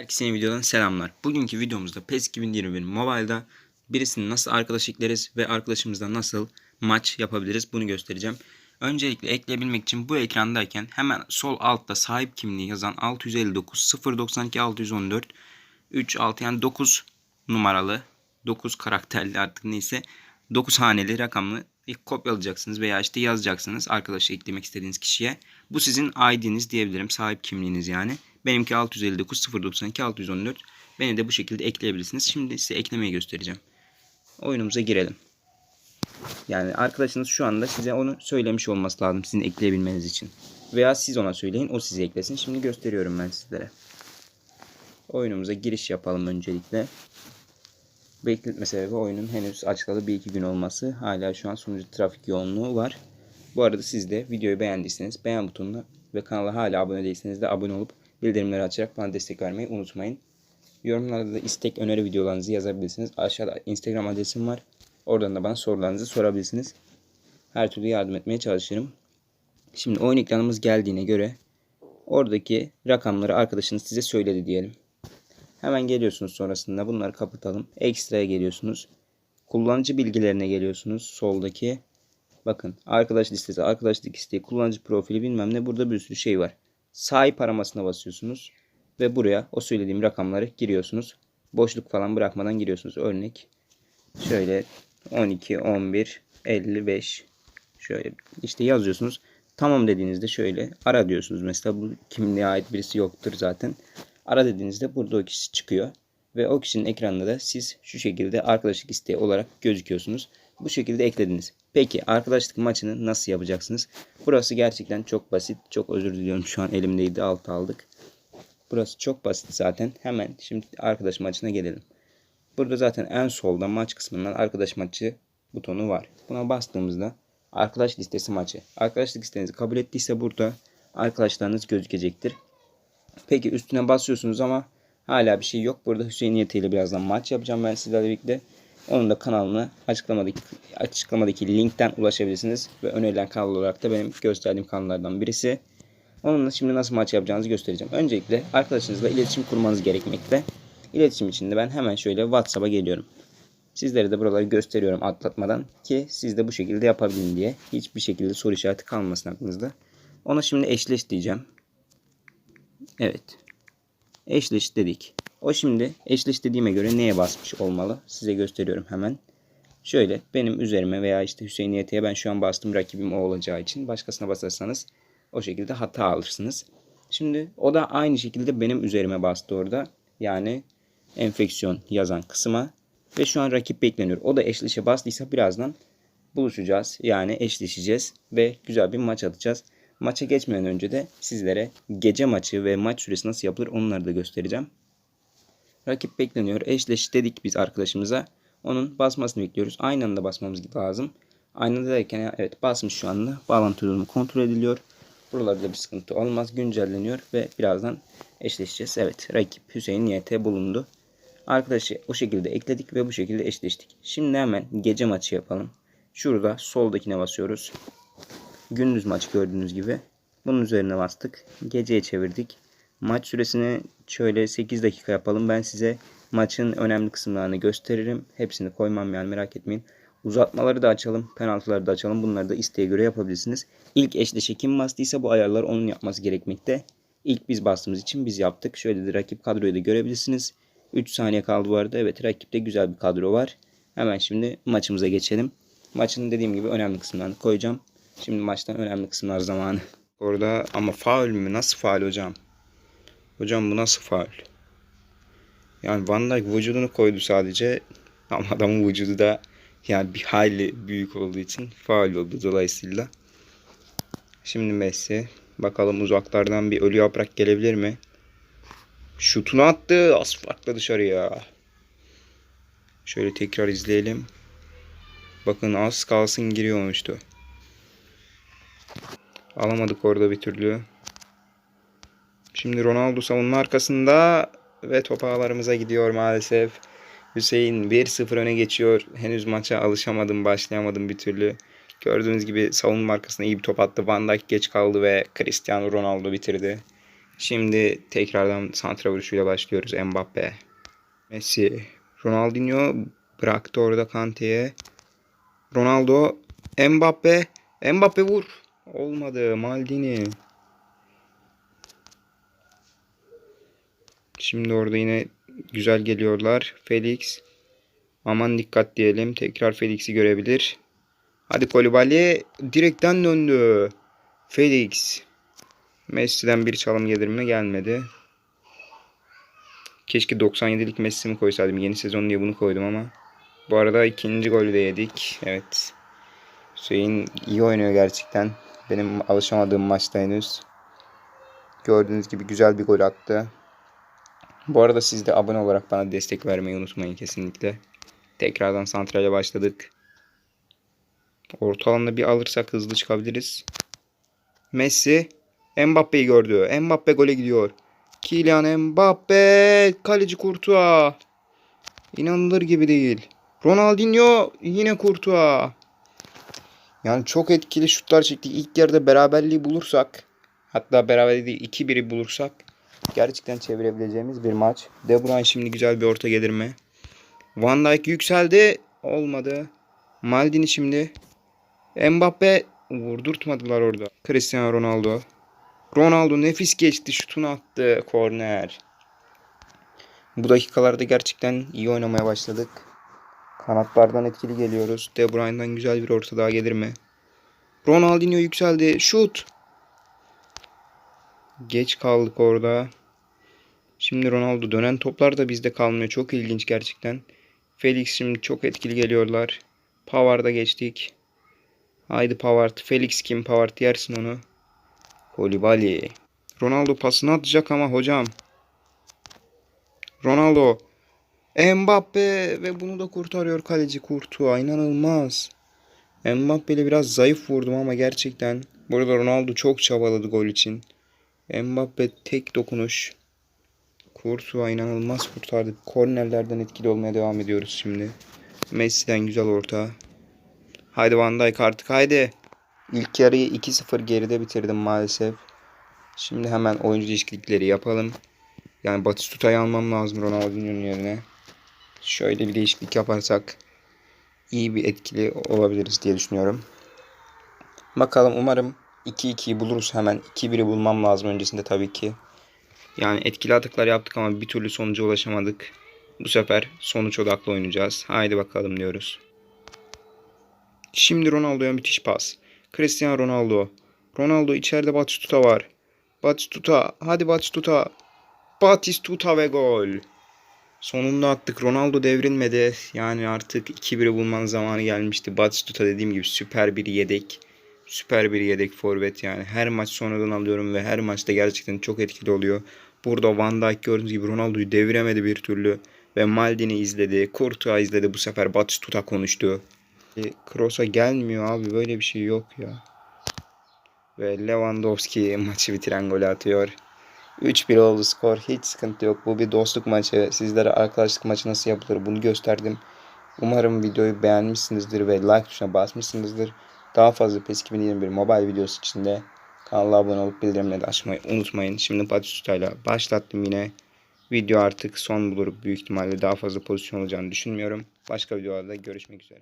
Herkese videodan selamlar. Bugünkü videomuzda PES 2021 Mobile'da birisini nasıl arkadaş ekleriz ve arkadaşımızla nasıl maç yapabiliriz bunu göstereceğim. Öncelikle ekleyebilmek için bu ekrandayken hemen sol altta sahip kimliği yazan 659 092 614 36 yani 9 numaralı 9 karakterli artık neyse 9 haneli rakamı ilk kopyalayacaksınız veya işte yazacaksınız arkadaşı eklemek istediğiniz kişiye. Bu sizin ID'niz diyebilirim. Sahip kimliğiniz yani. Benimki 659 092 614. Beni de bu şekilde ekleyebilirsiniz. Şimdi size eklemeyi göstereceğim. Oyunumuza girelim. Yani arkadaşınız şu anda size onu söylemiş olması lazım sizin ekleyebilmeniz için. Veya siz ona söyleyin o sizi eklesin. Şimdi gösteriyorum ben sizlere. Oyunumuza giriş yapalım öncelikle. Bekletme sebebi oyunun henüz açılalı bir iki gün olması. Hala şu an sunucu trafik yoğunluğu var. Bu arada siz de videoyu beğendiyseniz beğen butonuna ve kanala hala abone değilseniz de abone olup bildirimleri açarak bana destek vermeyi unutmayın. Yorumlarda da istek öneri videolarınızı yazabilirsiniz. Aşağıda Instagram adresim var. Oradan da bana sorularınızı sorabilirsiniz. Her türlü yardım etmeye çalışırım. Şimdi oyun ekranımız geldiğine göre oradaki rakamları arkadaşınız size söyledi diyelim. Hemen geliyorsunuz sonrasında bunları kapatalım. Ekstraya geliyorsunuz. Kullanıcı bilgilerine geliyorsunuz. Soldaki bakın arkadaş listesi, arkadaşlık isteği, kullanıcı profili bilmem ne burada bir sürü şey var. Sahip aramasına basıyorsunuz ve buraya o söylediğim rakamları giriyorsunuz. Boşluk falan bırakmadan giriyorsunuz. Örnek şöyle 12, 11, 55 şöyle işte yazıyorsunuz. Tamam dediğinizde şöyle ara diyorsunuz. Mesela bu kimliğe ait birisi yoktur zaten. Ara dediğinizde burada o kişi çıkıyor. Ve o kişinin ekranında da siz şu şekilde arkadaşlık isteği olarak gözüküyorsunuz. Bu şekilde eklediniz. Peki arkadaşlık maçını nasıl yapacaksınız? Burası gerçekten çok basit. Çok özür diliyorum şu an elimdeydi alt aldık. Burası çok basit zaten. Hemen şimdi arkadaş maçına gelelim. Burada zaten en solda maç kısmından arkadaş maçı butonu var. Buna bastığımızda arkadaş listesi maçı. Arkadaşlık listenizi kabul ettiyse burada arkadaşlarınız gözükecektir. Peki üstüne basıyorsunuz ama hala bir şey yok. Burada Hüseyin Yeti ile birazdan maç yapacağım ben sizlerle birlikte. Onun da kanalına açıklamadaki, açıklamadaki linkten ulaşabilirsiniz. Ve önerilen kanal olarak da benim gösterdiğim kanallardan birisi. Onunla şimdi nasıl maç yapacağınızı göstereceğim. Öncelikle arkadaşınızla iletişim kurmanız gerekmekte. İletişim için de ben hemen şöyle WhatsApp'a geliyorum. Sizlere de buraları gösteriyorum atlatmadan ki siz de bu şekilde yapabilin diye. Hiçbir şekilde soru işareti kalmasın aklınızda. Ona şimdi eşleş diyeceğim. Evet. Eşleş dedik. O şimdi eşleş dediğime göre neye basmış olmalı? Size gösteriyorum hemen. Şöyle benim üzerime veya işte Hüseyin Yete'ye ben şu an bastım rakibim o olacağı için. Başkasına basarsanız o şekilde hata alırsınız. Şimdi o da aynı şekilde benim üzerime bastı orada. Yani enfeksiyon yazan kısma. Ve şu an rakip bekleniyor. O da eşleşe bastıysa birazdan buluşacağız. Yani eşleşeceğiz ve güzel bir maç atacağız. Maça geçmeden önce de sizlere gece maçı ve maç süresi nasıl yapılır onları da göstereceğim. Rakip bekleniyor. Eşleş dedik biz arkadaşımıza. Onun basmasını bekliyoruz. Aynı anda basmamız lazım. Aynı anda derken evet basmış şu anda. Bağlantı durumu kontrol ediliyor. Buralarda bir sıkıntı olmaz. Güncelleniyor ve birazdan eşleşeceğiz. Evet rakip Hüseyin YT bulundu. Arkadaşı o şekilde ekledik ve bu şekilde eşleştik. Şimdi hemen gece maçı yapalım. Şurada soldakine basıyoruz. Gündüz maç gördüğünüz gibi. Bunun üzerine bastık. Geceye çevirdik. Maç süresini şöyle 8 dakika yapalım. Ben size maçın önemli kısımlarını gösteririm. Hepsini koymam yani merak etmeyin. Uzatmaları da açalım. Penaltıları da açalım. Bunları da isteğe göre yapabilirsiniz. İlk eşleşe kim bastıysa bu ayarlar onun yapması gerekmekte. İlk biz bastığımız için biz yaptık. Şöyle de rakip kadroyu da görebilirsiniz. 3 saniye kaldı bu arada. Evet rakipte güzel bir kadro var. Hemen şimdi maçımıza geçelim. Maçın dediğim gibi önemli kısımlarını koyacağım. Şimdi maçtan önemli kısımlar zamanı. Orada ama faul mü? Nasıl faul hocam? Hocam bu nasıl faul? Yani Van Dijk vücudunu koydu sadece. Ama adamın vücudu da yani bir hayli büyük olduğu için faul oldu dolayısıyla. Şimdi Messi. Bakalım uzaklardan bir ölü yaprak gelebilir mi? Şutunu attı. Az farklı dışarıya. Şöyle tekrar izleyelim. Bakın az kalsın giriyormuştu. Alamadık orada bir türlü. Şimdi Ronaldo savunma arkasında ve top ağlarımıza gidiyor maalesef. Hüseyin 1-0 öne geçiyor. Henüz maça alışamadım, başlayamadım bir türlü. Gördüğünüz gibi savunma arkasına iyi bir top attı. Van Dijk geç kaldı ve Cristiano Ronaldo bitirdi. Şimdi tekrardan santra vuruşuyla başlıyoruz. Mbappe. Messi. Ronaldinho bıraktı orada Kante'ye. Ronaldo. Mbappe. Mbappe vur. Olmadı. Maldini. Şimdi orada yine güzel geliyorlar. Felix. Aman dikkat diyelim. Tekrar Felix'i görebilir. Hadi Kolibali direkten döndü. Felix. Messi'den bir çalım gelir mi? Gelmedi. Keşke 97'lik Messi'mi koysaydım. Yeni sezon diye bunu koydum ama. Bu arada ikinci golü de yedik. Evet. Hüseyin iyi oynuyor gerçekten. Benim alışamadığım maçta henüz. Gördüğünüz gibi güzel bir gol attı. Bu arada siz de abone olarak bana destek vermeyi unutmayın kesinlikle. Tekrardan santrale başladık. Orta alanda bir alırsak hızlı çıkabiliriz. Messi Mbappe'yi gördü. Mbappe gole gidiyor. Kylian Mbappe kaleci Courtois. İnanılır gibi değil. Ronaldinho yine Courtois. Yani çok etkili şutlar çektik. İlk yarıda beraberliği bulursak hatta beraberliği 2-1'i bulursak gerçekten çevirebileceğimiz bir maç. De Bruyne şimdi güzel bir orta gelir mi? Van Dijk yükseldi. Olmadı. Maldini şimdi. Mbappe vurdurtmadılar orada. Cristiano Ronaldo. Ronaldo nefis geçti. Şutunu attı. Korner. Bu dakikalarda gerçekten iyi oynamaya başladık. Kanatlardan etkili geliyoruz. De Bruyne'dan güzel bir orta daha gelir mi? Ronaldinho yükseldi. Şut. Geç kaldık orada. Şimdi Ronaldo dönen toplar da bizde kalmıyor. Çok ilginç gerçekten. Felix şimdi çok etkili geliyorlar. Pavard'a geçtik. Haydi Pavard. Felix kim? Pavard yersin onu. Kolibali. Ronaldo pasını atacak ama hocam. Ronaldo. Mbappe ve bunu da kurtarıyor kaleci Courtois. İnanılmaz. Mbappe ile biraz zayıf vurdum ama gerçekten. Burada Ronaldo çok çabaladı gol için. Mbappe tek dokunuş. Courtois inanılmaz kurtardı. Kornerlerden etkili olmaya devam ediyoruz şimdi. Messi'den güzel orta. Haydi Van Dijk artık haydi. İlk yarıyı 2-0 geride bitirdim maalesef. Şimdi hemen oyuncu değişiklikleri yapalım. Yani Batistuta'yı almam lazım Ronaldinho'nun yerine. Şöyle bir değişiklik yaparsak iyi bir etkili olabiliriz diye düşünüyorum. Bakalım umarım 2-2'yi buluruz hemen. 2-1'i bulmam lazım öncesinde tabii ki. Yani etkili atıklar yaptık ama bir türlü sonuca ulaşamadık. Bu sefer sonuç odaklı oynayacağız. Haydi bakalım diyoruz. Şimdi Ronaldo'ya müthiş pas. Cristiano Ronaldo. Ronaldo içeride Batistuta var. Batistuta. Hadi Batistuta. Batistuta ve gol. Sonunda attık. Ronaldo devrilmedi. Yani artık 2-1'i bulmanın zamanı gelmişti. Batistuta dediğim gibi süper bir yedek. Süper bir yedek forvet yani. Her maç sonradan alıyorum ve her maçta gerçekten çok etkili oluyor. Burada Van Dijk gördüğünüz gibi Ronaldo'yu deviremedi bir türlü. Ve Maldini izledi. Courtois izledi. Bu sefer Batistuta konuştu. Kroos'a gelmiyor abi. Böyle bir şey yok ya. Ve Lewandowski maçı bitiren golü atıyor. 3-1 oldu skor. Hiç sıkıntı yok. Bu bir dostluk maçı. Sizlere arkadaşlık maçı nasıl yapılır bunu gösterdim. Umarım videoyu beğenmişsinizdir ve like tuşuna basmışsınızdır. Daha fazla PES 2021 mobile videosu için de kanala abone olup bildirimleri açmayı unutmayın. Şimdi Patistuta'yla başlattım yine. Video artık son bulur. Büyük ihtimalle daha fazla pozisyon olacağını düşünmüyorum. Başka videolarda görüşmek üzere.